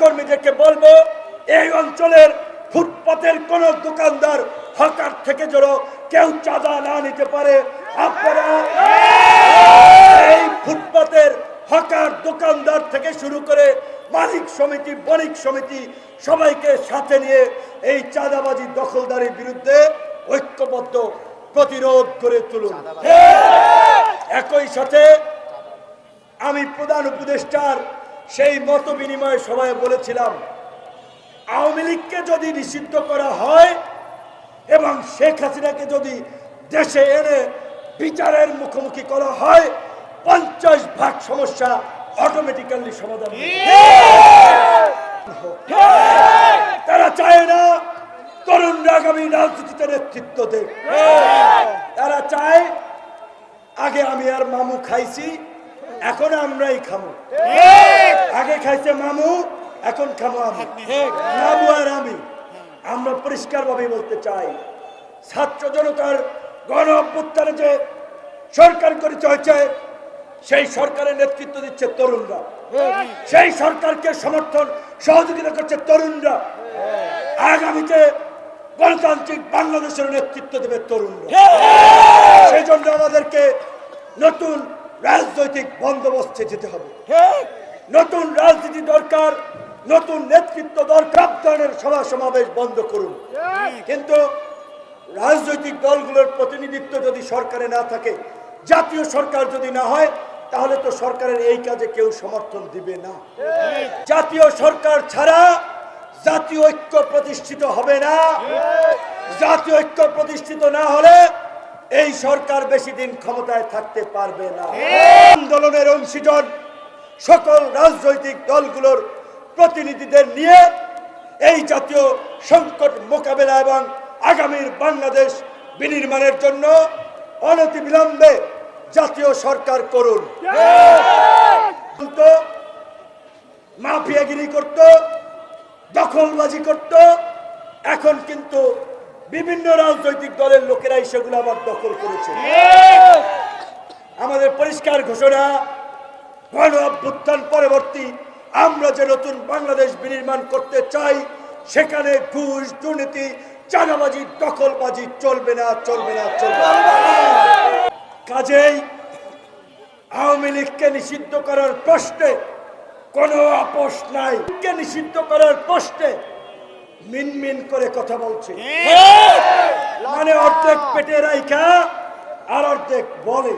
কর্মীদেরকে বলব এই অঞ্চলের ফুটপাতের কোন দোকানদার হকার থেকে যেন কেউ চাঁদা না নিতে পারে। আপনারা এই ফুটপাতের হকার দোকানদার থেকে শুরু করে মালিক সমিতি বণিক সমিতি সবাইকে সাথে নিয়ে এই চাঁদাবাজি দখলদারির বিরুদ্ধে ঐক্যবদ্ধ প্রতিরোধ করে তুলুন একই সাথে আমি প্রধান উপদেষ্টার সেই মত বিনিময় সভায় বলেছিলাম, আওয়ামী লীগকে যদি নিষিদ্ধ করা হয় এবং শেখ হাসিনাকে যদি দেশে এনে বিচারের মুখোমুখি করা হয়, পঞ্চাশ ভাগ সমস্যা অটোমেটিক্যালি সমাধান তারা চায় না তরুণরা আগামী রাজনীতিতে নেতৃত্ব দেখ তারা চায়, আগে আমি আর মামু খাইছি এখন আমরাই খামু। আগে খাইছে মামু এখন খামু আমি। মামু আর আমি আমরা পরিষ্কার ভাবে বলতে চাই ছাত্র জনতার গণ অভ্যুত্থানে যে সরকার গঠিত হয়েছে সেই সরকারের নেতৃত্ব দিচ্ছে তরুণরা। সেই সরকারকে সমর্থন সহযোগিতা করছে তরুণরা। আগামীতে গণতান্ত্রিক বাংলাদেশের নেতৃত্ব দেবে তরুণরা। সেই জন্য আমাদেরকে নতুন রাজনৈতিক বন্দোবস্তে যেতে হবে। নতুন রাজনীতি দরকার নতুন নেতৃত্ব দরকার। ধরনের সভা সমাবেশ বন্ধ করুন। কিন্তু রাজনৈতিক দলগুলোর প্রতিনিধিত্ব যদি সরকারে না থাকে জাতীয় সরকার যদি না হয় তাহলে তো সরকারের এই কাজে কেউ সমর্থন দিবে না। জাতীয় সরকার ছাড়া জাতীয় ঐক্য প্রতিষ্ঠিত হবে না। জাতীয় ঐক্য প্রতিষ্ঠিত না হলে এই সরকার বেশি দিন ক্ষমতায় থাকতে পারবে না। আন্দোলনের অংশীজন সকল রাজনৈতিক দলগুলোর প্রতিনিধিদের নিয়ে এই জাতীয় সংকট মোকাবেলা এবং আগামীর বাংলাদেশ বিনির্মাণের জন্য অনতিবিলম্বে জাতীয় সরকার করুন। মাফিয়াগিরি করত, দখলবাজি করত, এখন কিন্তু বিভিন্ন রাজনৈতিক দলের লোকেরাই সেগুলো আবার দখল করেছে। আমাদের পরিষ্কার ঘোষণা, গণ অভ্যুত্থান পরবর্তী, আমরা যে নতুন বাংলাদেশ বিনির্মাণ করতে চাই, সেখানে ঘুষ, দুর্নীতি, চাঁদাবাজি, দখলবাজি চলবে না চলবে না চলবে না। কাজেই আওয়ামী লীগকে নিষিদ্ধ করার প্রশ্নে কোনো আপোষ নাই। নিষিদ্ধ করার প্রশ্নে মিনমিন করে কথা বলছে। মানে অর্ধেক পেটে রাইখা আর অর্ধেক বলে।